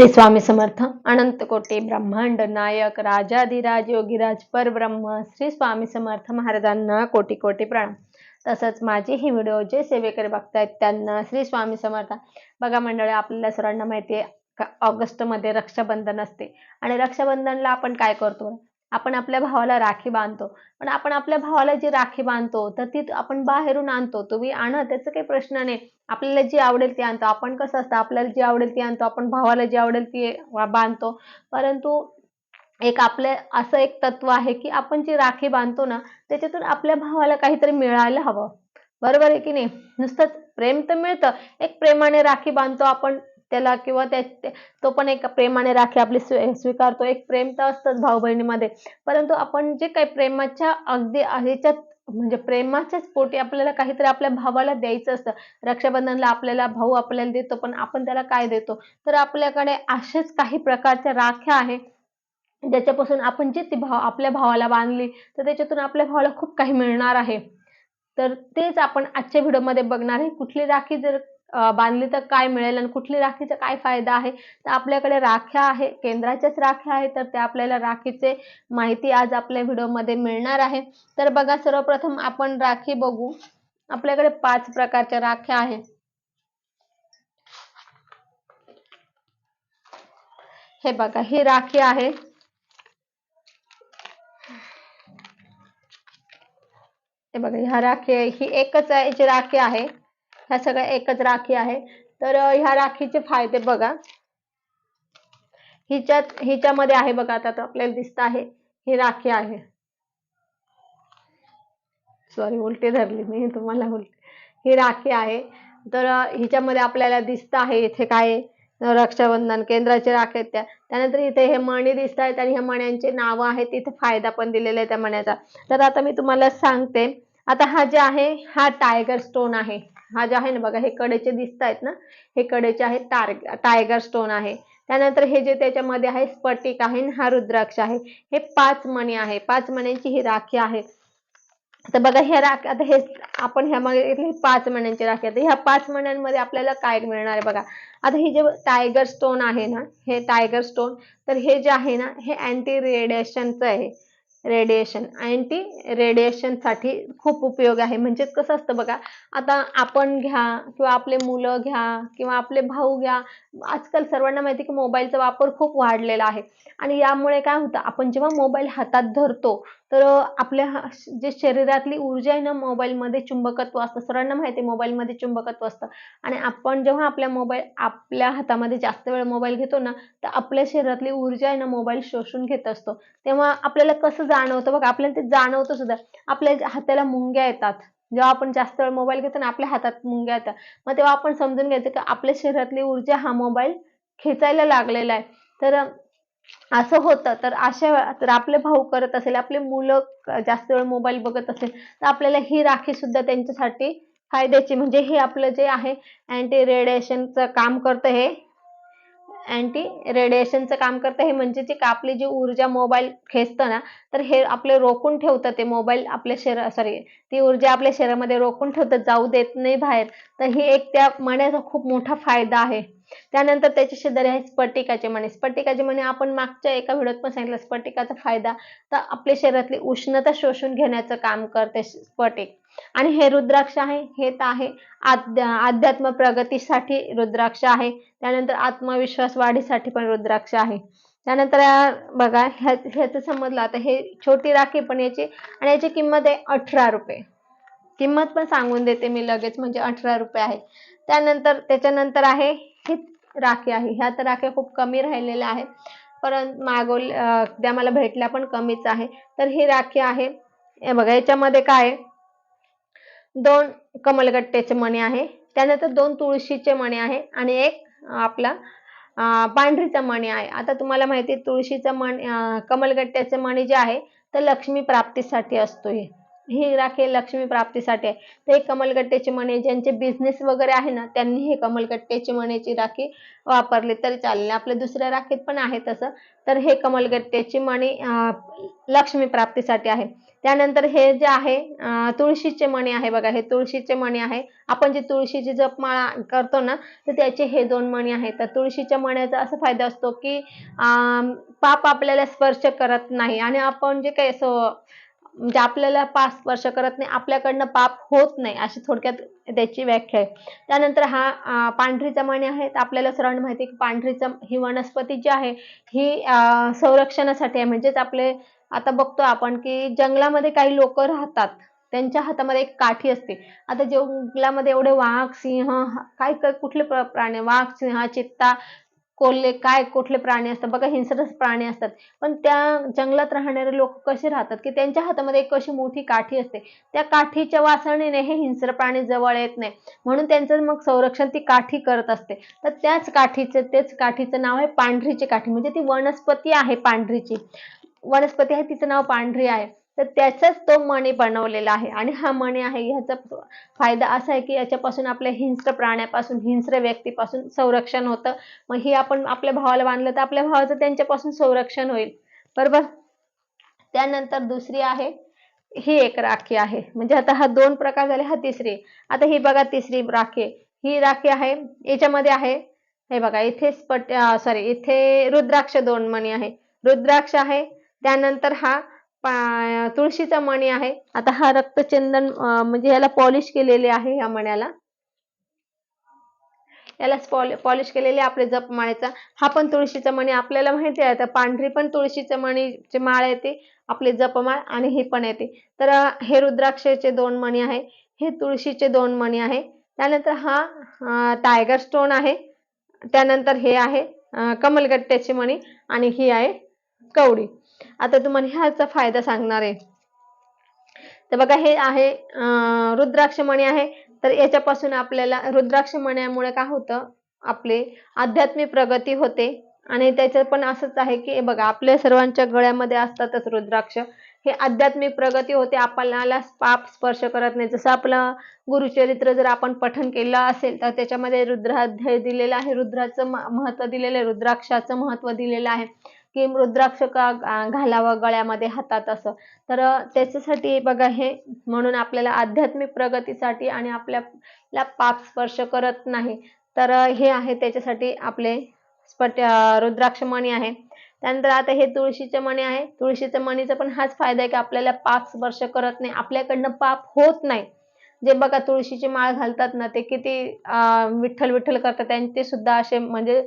श्री स्वामी समर्थ अनंत कोटी ब्रह्मांड नायक राजाधिराज योगीराज परब्रह्म श्री स्वामी समर्थ महाराजांना कोटी कोटी प्रणाम. तसंच माझे हे व्हिडिओ जे सेवेकरी बघतायत त्यांना श्री स्वामी समर्थ. बघा मंडळी आपल्याला सर्वांना माहिती आहे का ऑगस्टमध्ये रक्षाबंधन असते. आणि रक्षाबंधनला आपण काय करतो? आपण आपल्या भावाला राखी बांधतो. पण आपण आपल्या भावाला जी राखी बांधतो तर ती आपण बाहेरून आणतो. तुम्ही आणा त्याचा काही प्रश्न नाही. आपल्याला जी आवडेल ती आणतो. आपण कसं असतं आपल्याला जी आवडेल ती आणतो. आपण भावाला जी आवडेल ती बांधतो. परंतु एक आपलं असं एक तत्व आहे की आपण जी राखी बांधतो ना त्याच्यातून आपल्या भावाला काहीतरी मिळायला हवं. बरोबर आहे की नाही? नुसतंच प्रेम तर मिळतं. एक प्रेमाने राखी बांधतो आपण. त्याला किंवा त्या तो पण एक प्रेमाने राखी आपली स्वी- स्वीकारतो. एक प्रेम तर असतंच भाऊ बहिणीमध्ये परंतु आपण जे काही प्रेमाच्या अगदी ह्याच्यात म्हणजे प्रेमाच्याच पोटी आपल्याला काहीतरी आपल्या भावाला द्यायचं असतं. रक्षाबंधनला आपल्याला भाऊ आपल्याला देतो पण आपण त्याला काय देतो? तर आपल्याकडे असेच काही प्रकारच्या राख्या आहे ज्याच्यापासून आपण जे ती भाव आपल्या भावाला बांधली तर त्याच्यातून आपल्या भावाला खूप काही मिळणार आहे. तर तेच आपण आजच्या व्हिडिओमध्ये बघणार आहे. कुठली राखी जर बांधली तर काय मिळेल आणि कुठली राखीचा काय फायदा आहे? तर आपल्याकडे राख्या आहे केंद्राच्याच राख्या आहे तर त्या आपल्याला राखीचे माहिती आज आपल्या व्हिडिओमध्ये मिळणार आहे. तर बघा सर्वप्रथम आपण राखी बघू. आपल्याकडे पाच प्रकारच्या राख्या आहेत. हे बघा ही राखी आहे. हे बघा ह्या राखी ही एकच आहे जी राखी आहे. ह्या सगळ्या एकच राखी आहे. तर ह्या राखीचे फायदे बघा. हिच्यात हिच्यामध्ये आहे बघा आता तो आपल्याला दिसत आहे ही राखी आहे. सॉरी उलटी धरली मी तुम्हाला उलटी. ही राखी आहे. तर हिच्यामध्ये आपल्याला दिसत आहे इथे काय रक्षाबंधन केंद्राचे राखी आहेत त्या. त्यानंतर इथे हे मणी दिसत आहेत आणि ह्या मण्यांचे नावं आहेत. इथे फायदा पण दिलेला आहे त्या मण्याचा. तर आता मी तुम्हाला सांगते. आता हा जे आहे हा टायगर स्टोन आहे. हा जे आहे ना बघा हे कडेचे दिसत आहेत ना? हे कडेचे आहेत टायगर स्टोन आहे. त्यानंतर हे जे त्याच्यामध्ये आहे स्फटिक आहे हा रुद्राक्ष आहे. हे पाच मणी आहे. पाच मण्यांची ही राखी आहे. तर बघा ह्या राख आता हे आपण ह्या मागे पाच मण्यांची राखी आता ह्या पाच मण्यांमध्ये आपल्याला काय मिळणार आहे बघा? आता हे जे टायगर स्टोन आहे ना हे टायगर स्टोन तर हे जे आहे ना हे अँटी रेडिएशनचं आहे. रेडिएशन अँटी रेडिएशनसाठी खूप उपयोग आहे. म्हणजेच कसं असतं बघा आता आपण घ्या किंवा आपले मुलं घ्या किंवा आपले भाऊ घ्या आजकाल सर्वांना माहिती की मोबाईलचा वापर खूप वाढलेला आहे. आणि यामुळे काय होतं आपण जेव्हा मोबाईल हातात धरतो तर आपल्या हा- जे शरीरातली ऊर्जा आहे ना मोबाईलमध्ये चुंबकत्व असतं. सर्वांना माहिती आहे मोबाईलमध्ये चुंबकत्व असतं. आणि आपण जेव्हा आपल्या मोबाईल आपल्या हातामध्ये जास्त वेळ मोबाईल घेतो ना तर आपल्या शरीरातली ऊर्जा आहे ना मोबाईल शोषून घेत असतो. तेव्हा आपल्याला कसं जाणवतं? बघा आपल्याला ते जाणवतं सुद्धा. आपल्या हाताला मुंग्या येतात जेव्हा आपण जास्त वेळ मोबाईल घेतो ना आपल्या हातात मुंग्या येतात. मग तेव्हा आपण समजून घ्यायचं की आपल्या शरीरातली ऊर्जा हा मोबाईल खेचायला लागलेला आहे. तर असं होतं. तर अशा वेळा तर आपले भाऊ करत असेल आपले मुलं जास्त वेळ मोबाईल बघत असेल तर आपल्याला ही राखी सुद्धा त्यांच्यासाठी फायद्याची. म्हणजे हे आपलं जे आहे अँटी रेडिएशनचं काम करतं हे. अँटी रेडिएशनचं काम करतं हे म्हणजे जे का आपली जी ऊर्जा मोबाईल खेचतं ना तर हे आपले रोखून ठेवतं ते मोबाईल आपल्या शरीर सॉरी ती ऊर्जा आपल्या शरीरामध्ये रोखून ठेवतं जाऊ देत नाही बाहेर. तर हे एक त्या मण्याचा खूप मोठा फायदा आहे. त्यानंतर त्याच्या शेजारी आहे स्फटिकाचे म्हणे. स्फटिकाचे म्हणे आपण मागच्या एका व्हिडिओत पण सांगितलं स्फटिकाचा फायदा तर आपल्या शरीरातली उष्णता शोषून घेण्याचं काम करते स्फटिक. आणि हे रुद्राक्ष आहे हे तर आहे. आध्या अध्यात्म प्रगतीसाठी रुद्राक्ष आहे. त्यानंतर आत्मविश्वास वाढीसाठी पण रुद्राक्ष आहे. त्यानंतर बघा ह्या ह्याचं समजलं. आता हे छोटी राखी पण याची आणि याची किंमत आहे अठरा रुपये. किंमत पण सांगून देते मी लगेच म्हणजे अठरा रुपये आहे. त्यानंतर त्याच्यानंतर आहे ही राखी आहे. ह्या तर राख्या खूप कमी राहिलेल्या आहेत. परंतु मागवल त्या मला भेटल्या पण कमीच आहे. तर ही राखी आहे. हे बघा याच्यामध्ये काय आहे? दोन कमलगट्ट्याचे मणे आहे. त्यानंतर दोन तुळशीचे मणे आहे. आणि एक आपला पांढरीचा मणी आहे. आता तुम्हाला माहिती आहे तुळशीचा मणी कमलगट्ट्याचे मणी जे आहे तर लक्ष्मी प्राप्तीसाठी असतो हे. ही राखी लक्ष्मी प्राप्तीसाठी आहे. तर हे कमलगट्ट्याची मणी ज्यांचे बिझनेस वगैरे आहे ना त्यांनी हे कमलगट्ट्याची मणीची राखी वापरली तरी चालेल. आपल्या दुसऱ्या राखीत पण आहे तसं. तर हे कमलगट्ट्याची मणी लक्ष्मी प्राप्तीसाठी आहे. त्यानंतर हे जे आहे तुळशीचे मणी आहे बघा. हे तुळशीचे मणी आहे. आपण जे तुळशीची जपमाळा करतो ना तर त्याचे हे दोन मणी आहेत. तर तुळशीच्या मण्याचा असा फायदा असतो की पाप आपल्याला स्पर्श करत नाही. आणि आपण जे काही असं म्हणजे आपल्याला पाप स्पर्श करत नाही आपल्याकडनं पाप होत नाही अशी थोडक्यात त्याची व्याख्या आहे. त्यानंतर हा पांढरी चमणी आहे तर आपल्याला सर्वांना माहिती की पांढरी चम ही वनस्पती जी आहे ही संरक्षणासाठी आहे. म्हणजेच आपले आता बघतो आपण की जंगलामध्ये काही लोक राहतात त्यांच्या हातामध्ये एक काठी असते. आता जंगलामध्ये एवढे वाघ सिंह काय कुठले प्राणी वाघ सिंह चित्ता कोल्हे काय कुठले प्राणी असतात? बघा हिंसरस प्राणी असतात. पण त्या जंगलात राहणारे लोक कसे राहतात? की त्यांच्या हातामध्ये एक अशी मोठी काठी असते. त्या काठीच्या वासनेने हे हिंस्र प्राणी जवळ येत नाही. म्हणून त्यांचं मग संरक्षण ती काठी करत असते. तर त्याच काठीचं तेच काठीचं नाव आहे पांढरीची काठी. म्हणजे ती वनस्पती आहे पांढरीची. वनस्पती आहे तिचं नाव पांढरी आहे. तर त्याचाच तो मणी बनवलेला आहे. आणि हा मणी आहे ह्याचा फायदा असा आहे की याच्यापासून आपल्या हिंस्र प्राण्यापासून हिंस्र व्यक्तीपासून संरक्षण होतं. मग ही आपण आपल्या भावाला बांधलं तर आपल्या भावाचं त्यांच्यापासून संरक्षण होईल. बरोबर? त्यानंतर दुसरी आहे ही एक राखी आहे. म्हणजे आता हा दोन प्रकार झाले हा तिसरी. आता ही बघा तिसरी राखी. ही राखी आहे याच्यामध्ये आहे हे बघा इथे स्पट सॉरी इथे रुद्राक्ष दोन मणी आहे. रुद्राक्ष आहे त्यानंतर हा तुळशीचा मणी आहे. आता हा रक्तचंदन म्हणजे याला पॉलिश केलेले आहे या मण्याला. याला पॉलिश केलेले आपले जपमाळेचा हा पण तुळशीचा मणी. आपल्याला माहिती आहे तर पांढरी पण तुळशीच्या मणीची माळ येते आपले जपमाळ आणि ही पण येते. तर हे रुद्राक्षचे दोन मणी आहे हे तुळशीचे दोन मणी आहे. त्यानंतर हा टायगर स्टोन आहे. त्यानंतर हे आहे कमलगट्ट्याची मणी आणि ही आहे कवडी. आता तुम्हाला ह्याचा फायदा सांगणार आहे. तर बघा हे आहे रुद्राक्षमणी आहे. तर याच्यापासून आपल्याला रुद्राक्षमण्यामुळे काय होतं? आपले आध्यात्मिक प्रगती होते. आणि त्याचं पण असंच आहे की बघा आपल्या सर्वांच्या गळ्यामध्ये असतातच रुद्राक्ष. हे आध्यात्मिक प्रगती होते. आपल्याला पाप स्पर्श करत नाही. जसं आपलं गुरुचरित्र जर आपण पठन केलं असेल तर त्याच्यामध्ये रुद्राध्याय दिलेला आहे. रुद्राचं महत्त्व दिलेलं आहे. रुद्राक्षाचं महत्त्व दिलेलं आहे. की रुद्राक्ष का घालावं गळ्यामध्ये हातात असं. तर त्याच्यासाठी बघा हे म्हणून आपल्याला आध्यात्मिक प्रगतीसाठी आणि आपल्याला पाप स्पर्श करत नाही. तर हे आहे त्याच्यासाठी आपले स्पट रुद्राक्ष मणी आहे. त्यानंतर आता हे तुळशीचे मणी आहे. तुळशीच्या मणीचा पण हाच फायदा आहे की आपल्याला पाप स्पर्श करत नाही. आपल्याकडनं पाप होत नाही. जे बघा तुळशीची माळ घालतात ना ते किती अं, विठ्ठल विठ्ठल करतात त्यांचे सुद्धा असे म्हणजे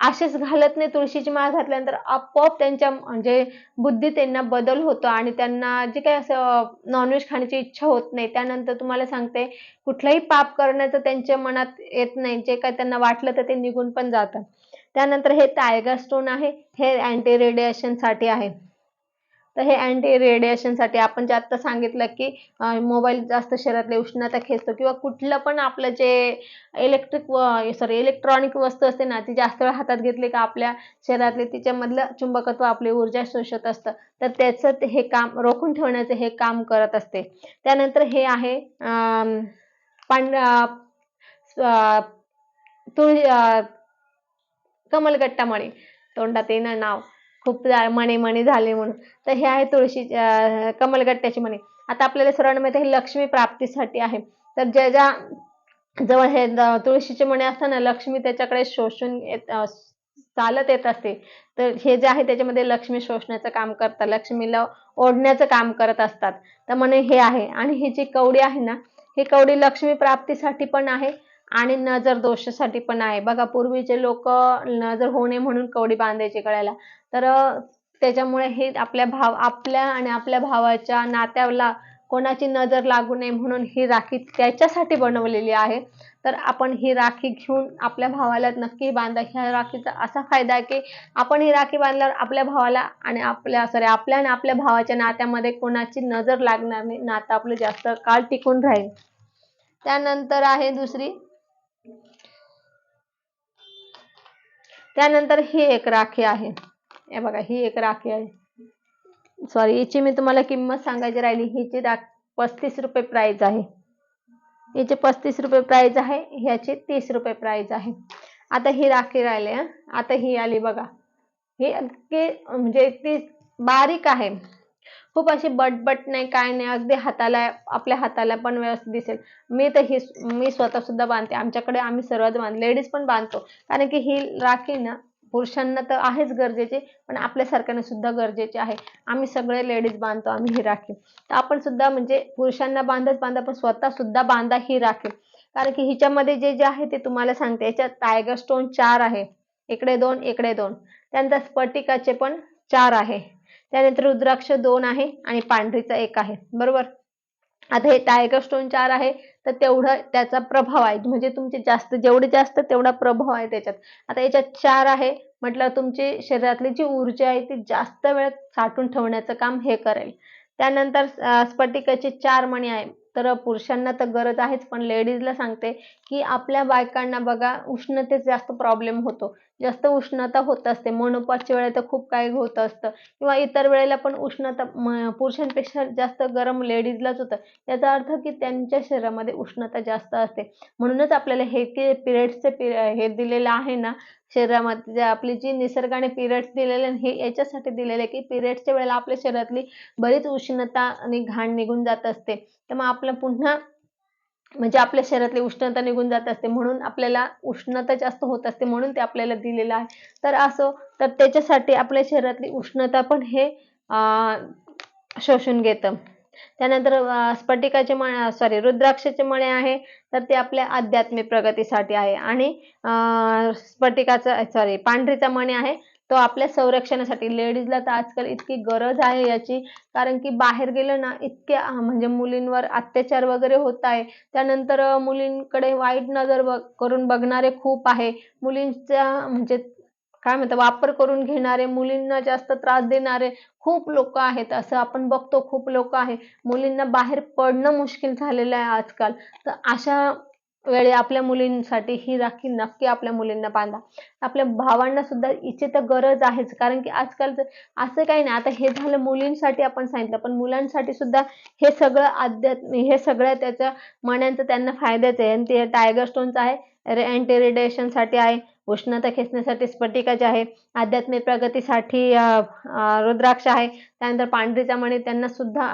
असेच घालत नाही. तुळशीची माळ घातल्यानंतर आपोआप त्यांच्या म्हणजे बुद्धी त्यांना बदल होतो आणि त्यांना जे काही असं नॉनव्हेज खाण्याची इच्छा होत नाही. त्यानंतर तुम्हाला सांगते कुठलंही पाप करण्याचं त्यांच्या मनात येत नाही. जे काही त्यांना वाटलं तर ते निघून पण जातं. त्यानंतर हे टायगर स्टोन आहे. हे अँटी रेडिएशनसाठी आहे. तर हे अँटी रेडिएशनसाठी आपण जे आत्ता सांगितलं की मोबाईल जास्त शरीरातली उष्णता खेचतो किंवा कुठलं पण आपलं जे इलेक्ट्रिक सॉरी इलेक्ट्रॉनिक वस्तू असते ना ती जास्त वेळ हातात घेतली का आपल्या शरीरातले तिच्यामधलं चुंबकत्व आपली ऊर्जा शोषत असतं. तर त्याचं ते हे काम रोखून ठेवण्याचं हे काम करत असते. त्यानंतर हे आहे अं, पांढ तुळ कमलगट्टामळी तोंडात येणं नाव. खूप मणे मणे झाले म्हणून. तर हे आहे तुळशी कमलगट्ट्याची मणी. आता आपल्याला सर्वांना माहिती आहे हे लक्ष्मी प्राप्तीसाठी आहे. तर ज्या ज्या जवळ हे तुळशीचे मणी असताना लक्ष्मी त्याच्याकडे शोषून येत चालत येत असते. तर हे जे आहे त्याच्यामध्ये लक्ष्मी शोषण्याचं काम करतात. लक्ष्मीला ओढण्याचं काम करत असतात. तर म्हणे हे आहे. आणि ही जी कवडी आहे ना ही कवडी लक्ष्मी प्राप्तीसाठी पण आहे आणि नजर दोषासाठी पण आहे. बघा पूर्वीचे लोक नजर होणे म्हणून कवडी बांधायचे गळ्याला. तर त्याच्यामुळे हे आपल्या भाव आपल्या आणि आपल्या भावाच्या नात्याला कोणाची नजर लागू नये म्हणून ही राखी त्याच्यासाठी बनवलेली आहे. तर आपण ही राखी घेऊन आपल्या भावाला नक्की बांधा. ह्या राखीचा असा फायदा आहे की आपण ही राखी बांधल्यावर आपल्या भावाला आणि आपल्या सॉरी आपल्या आणि आपल्या भावाच्या नात्यामध्ये कोणाची नजर लागणार नाही. नातं आपलं जास्त काळ टिकून राहील. त्यानंतर आहे दुसरी. त्यानंतर ही एक राखी आहे. हे बघा ही एक राखी आहे. सॉरी हिची मी तुम्हाला किंमत सांगायची राहिली हिची राख पस्तीस रुपये प्राईज आहे. हिचे पस्तीस रुपये प्राईज आहे ह्याची तीस रुपये प्राईज आहे. आता ही राखी राहिली आता ही आली बघा. ही अगदी म्हणजे ती बारीक आहे. खूप अशी बटबट नाही काय नाही अगदी हाताला आपल्या हाताला पण व्यवस्थित दिसेल. मी तर ही मी स्वतः सुद्धा बांधते. आमच्याकडे आम्ही सर्वच बांध लेडीज पण बांधतो. कारण की ही राखी ना पुरुषांना तर आहेच गरजेचे पण आपल्यासारख्याने सुद्धा गरजेचे आहे. आम्ही सगळे लेडीज बांधतो आम्ही ही राखी तर आपण सुद्धा म्हणजे पुरुषांना बांधत बांधा पण स्वतः सुद्धा बांधा ही राखी कारण की हिच्यामध्ये जे जे आहे ते तुम्हाला सांगते याच्यात टायगर स्टोन चार आहे. इकडे दोन इकडे दोन. त्यानंतर स्फटिकाचे पण चार आहे. त्यानंतर रुद्राक्ष दोन आहे आणि पांढरीचा एक आहे. बरोबर? आता हे टायगर स्टोन चार आहे. तर तेवढं त्याचा प्रभाव आहे. म्हणजे तुमचे जास्त जेवढे जास्त तेवढा प्रभाव आहे त्याच्यात. आता याच्यात चार आहे. म्हटलं तुमची शरीरातली जी ऊर्जा आहे ती जास्त वेळ साठवून ठेवण्याचं काम हे करेल. त्यानंतर स्फटिकाचे चार मणी आहे. तर पुरुषांना तर गरज आहेच. पण लेडीजला सांगते की आपल्या बायकांना बघा उष्णतेचा जास्त प्रॉब्लेम होतो. जास्त उष्णता होत असते. मनोपाच्या वेळेला तर खूप काही होत असतं. किंवा इतर वेळेला पण उष्णता म- पुरुषांपेक्षा जास्त गरम लेडीजलाच होतं. याचा अर्थ की त्यांच्या शरीरामध्ये उष्णता जास्त असते. म्हणूनच आपल्याला हे की पिरियड्सचे हे दिलेलं आहे ना शरीरामध्ये जे आपली जी निसर्गाने पिरियड्स दिलेले आहे, हे याच्यासाठी दिलेले आहे की पिरियड्सच्या वेळेला आपल्या शरीरातली बरीच उष्णता आणि घाण निघून जात असते. तर मग आपलं पुन्हा म्हणजे आपल्या शरीरातली उष्णता निघून जात असते म्हणून आपल्याला उष्णता जास्त होत असते म्हणून ते आपल्याला दिलेलं आहे. तर असो तर त्याच्यासाठी आपल्या शरीरातली उष्णता पण हे अं, शोषून घेतं. त्यानंतर स्फटिकाचे मळे सॉरी रुद्राक्षाचे मणे आहे तर ते आपल्या आध्यात्मिक प्रगतीसाठी आहे. आणि स्फटिकाचा सॉरी पांढरीचा मणी आहे तो आपल्या संरक्षणासाठी. लेडीजला तर आजकाल इतकी गरज आहे याची. कारण की बाहेर गेलं ना इतके म्हणजे मुलींवर अत्याचार वगैरे होत आहे. त्यानंतर मुलींकडे वाईट नजर बघ करून बघणारे खूप आहे. मुलींचा म्हणजे काय म्हणतात वापर करून घेणारे मुलींना जास्त त्रास देणारे खूप लोक आहेत. असं आपण बघतो खूप लोक आहे. मुलींना बाहेर पडणं मुश्किल झालेलं आहे आजकाल. तर अशा वेळी आपल्या मुलींसाठी ही राखी नक्की आपल्या मुलींना बांधा. आपल्या भावांना सुद्धा हिची तर गरज आहेच. कारण की आजकाल असं काही नाही. आता हे झालं मुलींसाठी आपण सांगितलं. पण मुलांसाठी सुद्धा हे सगळं अध्यात्म हे सगळं त्याच्या मण्यांचं त्यांना फायद्याचं आहे. आणि ते टायगर स्टोनचं आहे. अँटी रेडिएशनसाठी आहे. उष्णता खेचण्यासाठी स्फटिकाचे आहे आध्यात्मिक प्रगतीसाठी रुद्राक्ष आहे. त्यानंतर पांढरीचा मणी त्यांना सुद्धा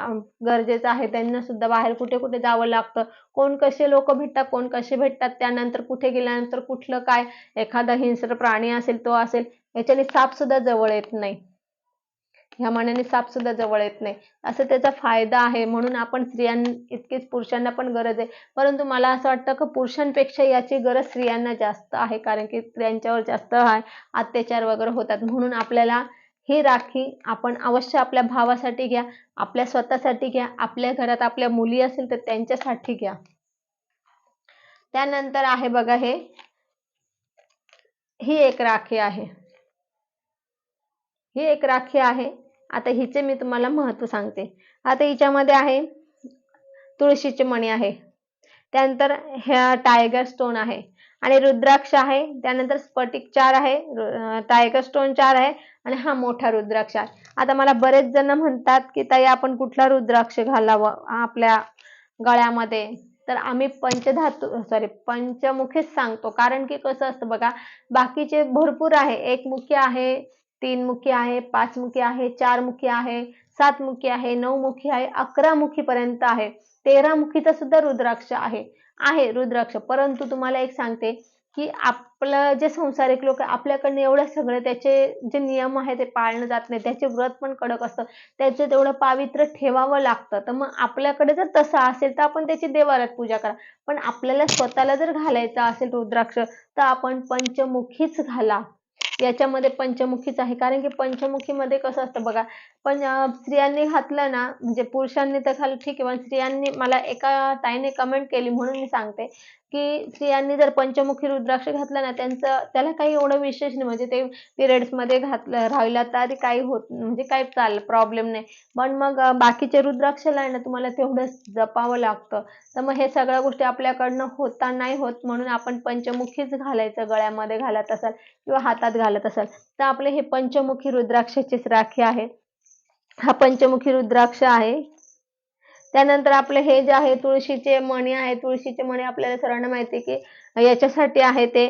गरजेचं आहे. त्यांना सुद्धा बाहेर कुठे कुठे जावं लागतं. कोण कसे लोक भेटतात कोण कसे भेटतात त्यानंतर कुठे गेल्यानंतर कुठलं काय एखादा हिंस्र प्राणी असेल तो असेल याच्याने साप सुद्धा जवळ येत नाही. ह्या मानाने साप सुद्धा जवळ येत नाही. असं त्याचा फायदा आहे म्हणून आपण स्त्रियां इतकीच पुरुषांना पण गरज आहे. परंतु मला असं वाटतं की पुरुषांपेक्षा याची गरज स्त्रियांना जास्त आहे. कारण की स्त्रियांच्यावर जास्त अत्याचार वगैरे होतात. म्हणून आपल्याला ही राखी आपण अवश्य आपल्या भावासाठी घ्या आपल्या स्वतःसाठी घ्या आपल्या घरात आपल्या मुली असेल तर त्यांच्यासाठी घ्या. त्यानंतर आहे बघा हे. ही एक राखी आहे. ही एक राखी आहे. आता हिचे मी तुम्हाला महत्त्व सांगते. आता हिच्यामध्ये आहे तुळशीचे मणी आहे. त्यानंतर ह्या टायगर स्टोन आहे. आणि रुद्राक्ष आहे. त्यानंतर स्फटिक चार आहे. टायगर स्टोन चार आहे. आणि हा मोठा रुद्राक्ष आहे. आता मला बरेच जण म्हणतात की ताई आपण कुठला रुद्राक्ष घालावं आपल्या गळ्यामध्ये? तर आम्ही पंचधातू सॉरी पंचमुखीच सांगतो. कारण की कसं असतं बघा बाकीचे भरपूर आहे. एक मुख्य आहे तीन मुखी आहे पाच मुखी आहे चार मुखी आहे सात मुखी आहे नऊ मुखी आहे अकरा मुखी पर्यंत आहे. तेरा मुखीचा सुद्धा रुद्राक्ष आहे. आहे रुद्राक्ष. परंतु तुम्हाला एक सांगते की आपलं जे संसारिक लोक आपल्याकडनं एवढं सगळं त्याचे जे नियम आहे ते पाळलं जात नाही. त्याचे व्रत पण कडक असतं. त्याचं तेवढं पावित्र्य ठेवावं लागतं. तर मग आपल्याकडे जर तसं असेल तर आपण त्याची देवाऱ्यात पूजा करा. पण आपल्याला स्वतःला जर घालायचं असेल रुद्राक्ष तर आपण पंचमुखीच घाला. याच्यामध्ये पंचमुखीच आहे. कारण की पंचमुखीमध्ये कसं असतं बघा पण स्त्रियांनी घातलं ना म्हणजे पुरुषांनी तर घाल ठीक आहे पण स्त्रियांनी मला एका ताईने कमेंट केली म्हणून मी सांगते. की स्त्रियांनी जर पंचमुखी रुद्राक्ष घातलं ना त्यांचं त्याला काही एवढं विशेष नाही. म्हणजे ते पिरियड्समध्ये घातलं राहिला तरी काही होत म्हणजे काही चाल प्रॉब्लेम नाही. पण मग बाकीचे रुद्राक्षला आहे ना तुम्हाला तेवढं जपावं लागतं. तर मग हे सगळ्या गोष्टी आपल्याकडनं होता नाही होत म्हणून आपण पंचमुखीच घालायचं गळ्यामध्ये घालत असाल किंवा हातात घालत असाल. तर आपले हे पंचमुखी रुद्राक्षाचीच राखी आहे हा पंचमुखी रुद्राक्ष आहे. त्यानंतर आपले हे जे आहे तुळशीचे मणी आहे तुळशीचे मणी आपल्याला सर्वांना माहिती आहे की याच्यासाठी आहे ते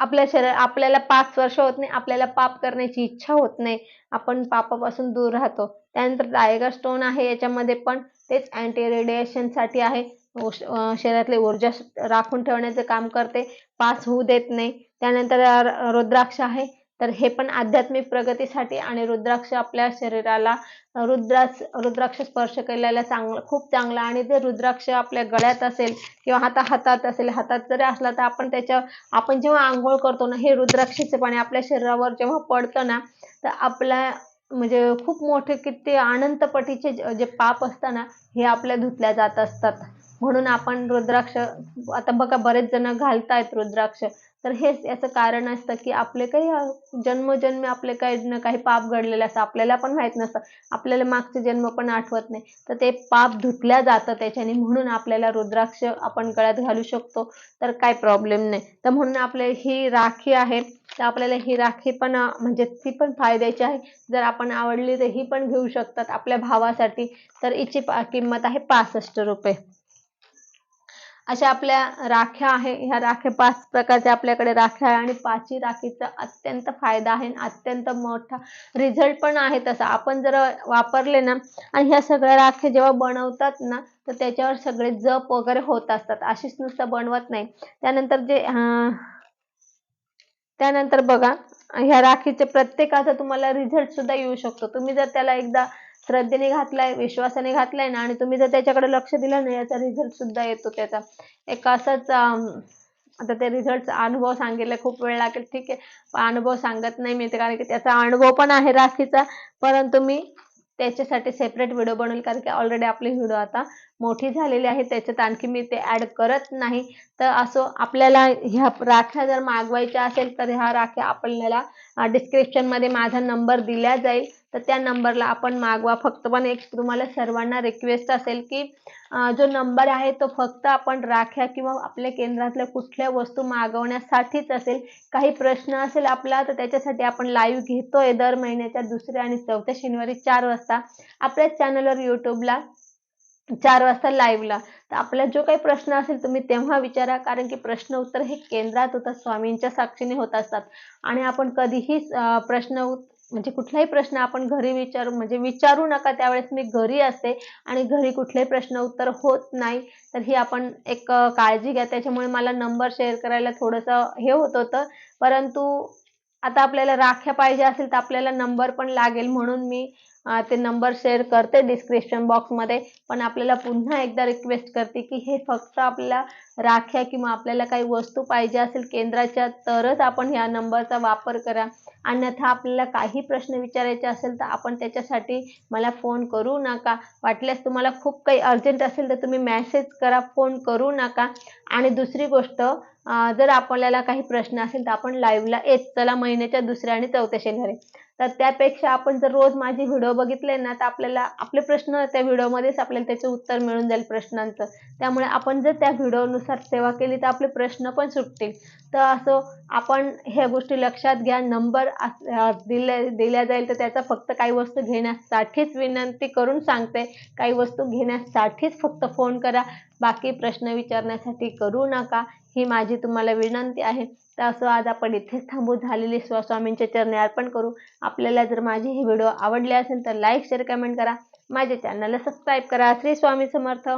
आपल्या शरीर आपल्याला पाच वर्ष होत नाही आपल्याला पाप करण्याची इच्छा होत नाही आपण पापापासून दूर राहतो. त्यानंतर टायगर स्टोन आहे याच्यामध्ये पण तेच अँटी रेडिएशनसाठी आहे. शरीरातली ऊर्जा राखून ठेवण्याचं काम करते पास होऊ देत नाही. त्यानंतर रुद्राक्ष आहे तर हे पण आध्यात्मिक प्रगतीसाठी आणि रुद्राक्ष आपल्या शरीराला रुद्राक्ष रुद्राक्ष स्पर्श केलेला चांगलं खूप चांगला आणि ते रुद्राक्ष आपल्या गळ्यात असेल किंवा हाता हातात असेल हातात जरी असला तर आपण त्याच्या आपण जेव्हा आंघोळ करतो ना हे रुद्राक्षीचं पाणी आपल्या शरीरावर जेव्हा पडतं ना तर आपल्या म्हणजे खूप मोठे किती अनंतपटीचे जे जे पाप असतात ना हे आपल्या धुतल्या जात असतात. म्हणून आपण रुद्राक्ष आता बघा बरेच जण घालतायत रुद्राक्ष. तर हेच याचं कारण असतं की आपले काही जन्मजन्म आपले काही ना काही पाप घडलेले असतं आपल्याला पण माहीत नसतं. आपल्याला मागचे जन्म पण आठवत नाही. तर ते पाप धुतल्या जातं त्याच्याने म्हणून आपल्याला रुद्राक्ष आपण गळ्यात घालू शकतो. तर काय प्रॉब्लेम नाही. तर म्हणून आपले ही राखी आहे. तर आपल्याला ही राखी पण म्हणजे ती पण फायद्याची आहे. जर आपण आवडली तर ही पण घेऊ शकतात आपल्या भावासाठी. तर हिची किंमत आहे पासष्ट रुपये. अशा आपल्या राख्या आहे. ह्या राख्या पाच प्रकारच्या आपल्याकडे राख्या आहे आणि पाचही राखीचा अत्यंत फायदा आहे आणि अत्यंत मोठा रिझल्ट पण आहे तसा. आपण जर वापरले ना आणि ह्या सगळ्या राख्या जेव्हा बनवतात ना तर त्याच्यावर सगळे जप वगैरे होत असतात. अशीच नुसतं बनवत नाही. त्यानंतर जे त्यानंतर बघा ह्या राखीचे प्रत्येकाचा तुम्हाला रिझल्ट सुद्धा येऊ शकतो. तुम्ही जर त्याला एकदा श्रद्धेने घातलाय विश्वासाने घातलाय ना आणि तुम्ही जर त्याच्याकडे लक्ष दिलं ना याचा रिझल्ट सुद्धा येतो त्याचा. एक असंच आता ते रिझल्टचा अनुभव सांगितलं खूप वेळ लागेल ठीक आहे. अनुभव सांगत नाही मी ते कारण की त्याचा अनुभव पण आहे राखीचा. परंतु मी त्याच्यासाठी सेपरेट व्हिडिओ बनवेल कारण की ऑलरेडी आपली व्हिडिओ आता मोठी झालेली आहे त्याच्यात आणखी मी ते ऍड करत नाही. तर असो आपल्याला ह्या राख्या जर मागवायच्या असेल तर ह्या राख्या आपल्याला डिस्क्रिप्शनमध्ये माझा नंबर दिला जाईल. तर त्या नंबरला आपण मागवा. फक्त पण एक तुम्हाला सर्वांना रिक्वेस्ट असेल की जो नंबर आहे तो फक्त आपण राख्या किंवा आपल्या केंद्रातल्या कुठल्या वस्तू मागवण्यासाठीच असेल काही प्रश्न असेल आपला तर त्याच्यासाठी आपण लाईव्ह घेतोय दर महिन्याच्या दुसऱ्या आणि चौथ्या शनिवारी चार वाजता. आपल्याच चॅनलवर युट्यूबला चार वाजता लाईव्हला तर आपला जो काही प्रश्न असेल तुम्ही तेव्हा विचारा कारण की प्रश्न उत्तर हे केंद्रात होतात स्वामींच्या साक्षीने होत असतात. आणि आपण कधीही प्रश्न म्हणजे कुठलाही प्रश्न आपण घरी विचारू म्हणजे विचारू नका त्यावेळेस मी घरी असते आणि घरी कुठलेही प्रश्न उत्तर होत नाही तर ही आपण एक काळजी घ्या. त्याच्यामुळे मला नंबर शेअर करायला थोडंसं हे होत होतं. परंतु आता आपल्याला राख्या पाहिजे असेल तर आपल्याला नंबर पण लागेल म्हणून मी ते नंबर शेअर करते डिस्क्रिप्शन बॉक्समध्ये. पण आपल्याला पुन्हा एकदा रिक्वेस्ट करते की हे फक्त आपल्याला राख्या किंवा आपल्याला काही वस्तू पाहिजे असेल केंद्राच्या तरच आपण ह्या नंबरचा वापर करा. अन्यथा आपल्याला काही प्रश्न विचारायचे असेल तर आपण त्याच्यासाठी मला फोन करू नका. वाटल्यास तुम्हाला खूप काही अर्जंट असेल तर तुम्ही मेसेज करा फोन करू नका. आणि दुसरी गोष्ट जर आपल्याला काही प्रश्न असेल तर आपण लाईव्हला येत. चला महिन्याच्या दुसऱ्या आणि चौथ्या शनिवारी तर त्यापेक्षा आपण जर रोज माझे व्हिडिओ बघितले ना तर आपल्याला आपले प्रश्न त्या व्हिडिओमध्येच आपल्याला त्याचे उत्तर मिळून जाईल प्रश्नांचं. त्यामुळे आपण जर त्या व्हिडिओनुसार सेवा केली तर आपले प्रश्न पण सुटतील. तर असं आपण ह्या गोष्टी लक्षात घ्या. नंबर दिल्या दिल्या जाईल तर त्याचा फक्त काही वस्तू घेण्यासाठीच विनंती करून सांगते. काही वस्तू घेण्यासाठीच फक्त फोन करा. बाकी प्रश्न विचारण्यासाठी करू नका. ही माझी तुम्हाला विनंती आहे. तर असं आज आपण इथेच थांबू. झालेली स्वस्वामींचे चरणी अर्पण करू. आपल्याला जर माझे हे व्हिडिओ आवडले असेल तर लाईक शेअर कमेंट करा. माझ्या चॅनलला सबस्क्राईब करा. श्री स्वामी समर्थ.